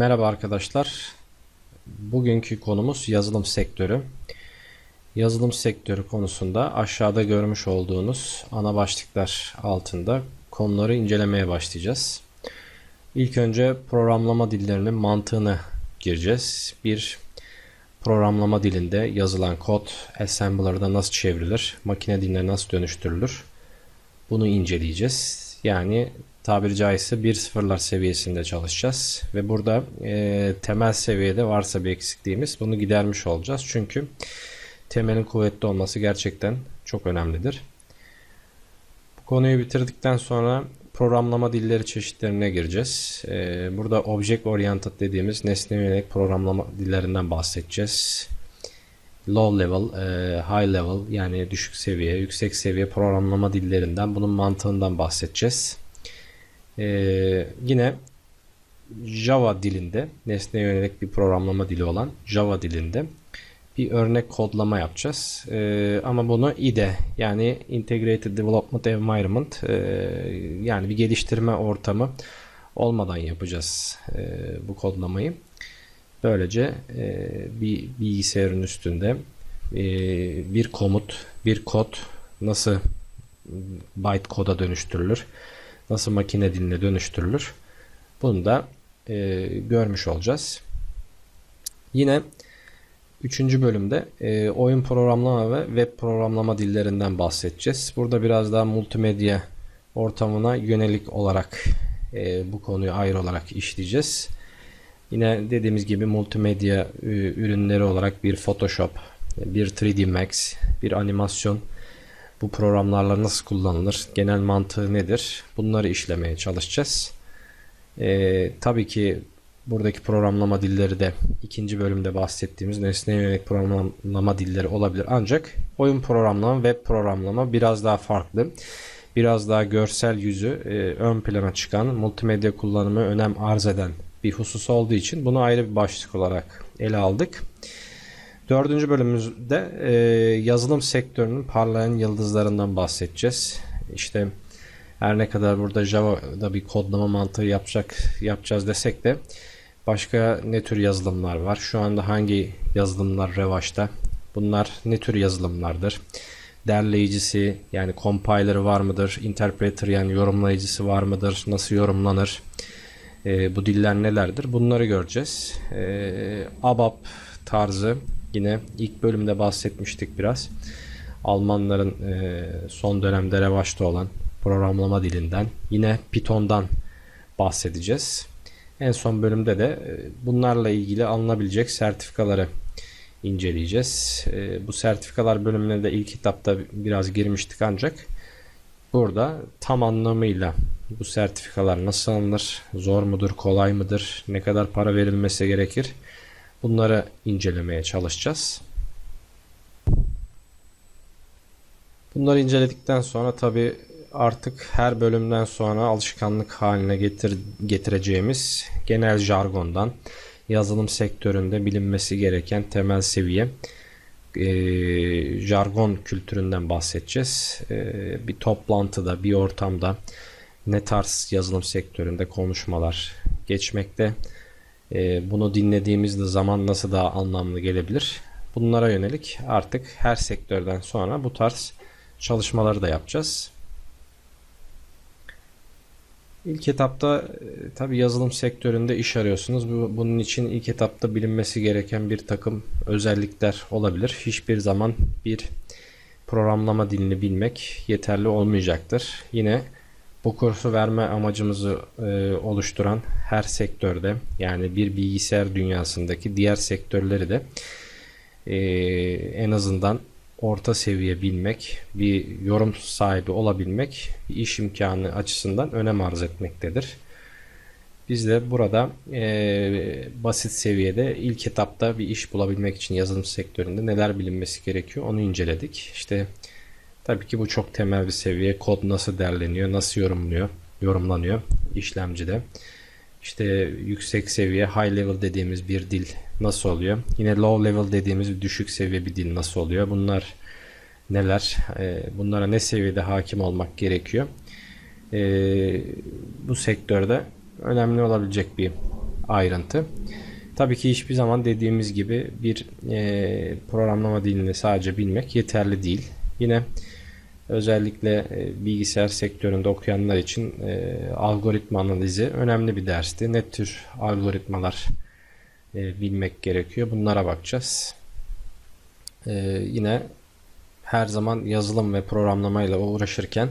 Merhaba arkadaşlar. Bugünkü konumuz yazılım sektörü. Yazılım sektörü konusunda aşağıda görmüş olduğunuz ana başlıklar altında konuları incelemeye başlayacağız. İlk önce programlama dillerinin mantığını gireceğiz. Bir programlama dilinde yazılan kod assembler'da nasıl çevrilir, makine diline nasıl dönüştürülür? Bunu inceleyeceğiz. Yani tabiri caizse bir sıfırlar seviyesinde çalışacağız. Ve burada e, temel seviyede varsa bir eksikliğimiz bunu gidermiş olacağız. Çünkü temelin kuvvetli olması gerçekten çok önemlidir. Bu konuyu bitirdikten sonra programlama dilleri çeşitlerine gireceğiz. E, burada object oriented dediğimiz nesne yönelik programlama dillerinden bahsedeceğiz. Low level, e, high level yani düşük seviye, yüksek seviye programlama dillerinden bunun mantığından bahsedeceğiz. Ee, yine Java dilinde nesne yönelik bir programlama dili olan Java dilinde bir örnek kodlama yapacağız. Ee, ama bunu IDE yani Integrated Development Environment e, yani bir geliştirme ortamı olmadan yapacağız e, bu kodlamayı. Böylece e, bir bilgisayarın üstünde e, bir komut, bir kod nasıl byte koda dönüştürülür? Nasıl makine diline dönüştürülür bunu da e, görmüş olacağız. Yine 3. bölümde e, oyun programlama ve web programlama dillerinden bahsedeceğiz. Burada biraz daha multimedya ortamına yönelik olarak e, bu konuyu ayrı olarak işleyeceğiz. Yine dediğimiz gibi multimedya e, ürünleri olarak bir Photoshop, bir 3D Max, bir animasyon, bu programlarla nasıl kullanılır, genel mantığı nedir bunları işlemeye çalışacağız. Ee, tabii ki buradaki programlama dilleri de ikinci bölümde bahsettiğimiz nesne yönelik programlama dilleri olabilir. Ancak oyun programlama, web programlama biraz daha farklı. Biraz daha görsel yüzü e, ön plana çıkan, multimedya kullanımı önem arz eden bir husus olduğu için bunu ayrı bir başlık olarak ele aldık. Dördüncü bölümümüzde e, yazılım sektörünün parlayan yıldızlarından bahsedeceğiz. İşte her ne kadar burada Java'da bir kodlama mantığı yapacak yapacağız desek de başka ne tür yazılımlar var? Şu anda hangi yazılımlar revaçta? Bunlar ne tür yazılımlardır? Derleyicisi yani compiler'ı var mıdır? Interpreter yani yorumlayıcısı var mıdır? Nasıl yorumlanır? E, bu diller nelerdir? Bunları göreceğiz. E, ABAP tarzı Yine ilk bölümde bahsetmiştik biraz. Almanların e, son dönemde revaçta olan programlama dilinden yine Python'dan bahsedeceğiz. En son bölümde de e, bunlarla ilgili alınabilecek sertifikaları inceleyeceğiz. E, bu sertifikalar bölümüne de ilk kitapta biraz girmiştik ancak burada tam anlamıyla bu sertifikalar nasıl alınır, zor mudur, kolay mıdır, ne kadar para verilmesi gerekir Bunları incelemeye çalışacağız. Bunları inceledikten sonra tabi artık her bölümden sonra alışkanlık haline getir, getireceğimiz genel jargondan yazılım sektöründe bilinmesi gereken temel seviye e, jargon kültüründen bahsedeceğiz. E, bir toplantıda, bir ortamda ne tarz yazılım sektöründe konuşmalar geçmekte e, bunu dinlediğimizde zaman nasıl daha anlamlı gelebilir? Bunlara yönelik artık her sektörden sonra bu tarz çalışmaları da yapacağız. İlk etapta e, tabi yazılım sektöründe iş arıyorsunuz. Bunun için ilk etapta bilinmesi gereken bir takım özellikler olabilir. Hiçbir zaman bir programlama dilini bilmek yeterli olmayacaktır. Yine bu kursu verme amacımızı e, oluşturan her sektörde yani bir bilgisayar dünyasındaki diğer sektörleri de e, en azından orta seviye bilmek, bir yorum sahibi olabilmek iş imkanı açısından önem arz etmektedir. Biz de burada e, basit seviyede ilk etapta bir iş bulabilmek için yazılım sektöründe neler bilinmesi gerekiyor onu inceledik. İşte Tabii ki bu çok temel bir seviye. Kod nasıl derleniyor, nasıl yorumluyor, yorumlanıyor işlemcide. İşte yüksek seviye, high level dediğimiz bir dil nasıl oluyor? Yine low level dediğimiz düşük seviye bir dil nasıl oluyor? Bunlar neler? Ee, bunlara ne seviyede hakim olmak gerekiyor? Ee, bu sektörde önemli olabilecek bir ayrıntı. Tabii ki hiçbir zaman dediğimiz gibi bir e, programlama dilini sadece bilmek yeterli değil. Yine özellikle e, bilgisayar sektöründe okuyanlar için e, algoritma analizi önemli bir dersti. Ne tür algoritmalar e, bilmek gerekiyor bunlara bakacağız. Yine her zaman yazılım ve programlamayla uğraşırken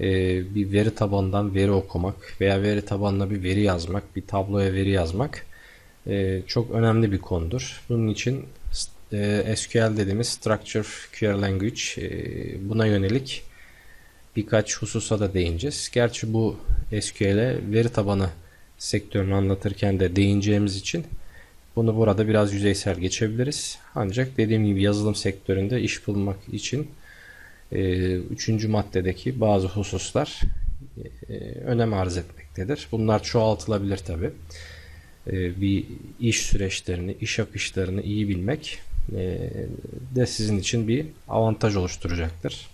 bir veri tabanından veri okumak veya veri tabanına bir veri yazmak, bir tabloya veri yazmak çok önemli bir konudur. Bunun için e, SQL dediğimiz Structure Query Language e, buna yönelik birkaç hususa da değineceğiz. Gerçi bu SQL'e veri tabanı sektörünü anlatırken de değineceğimiz için bunu burada biraz yüzeysel geçebiliriz. Ancak dediğim gibi yazılım sektöründe iş bulmak için e, üçüncü maddedeki bazı hususlar e, önem arz etmektedir. Bunlar çoğaltılabilir tabi. E, bir iş süreçlerini, iş akışlarını iyi bilmek de sizin için bir avantaj oluşturacaktır.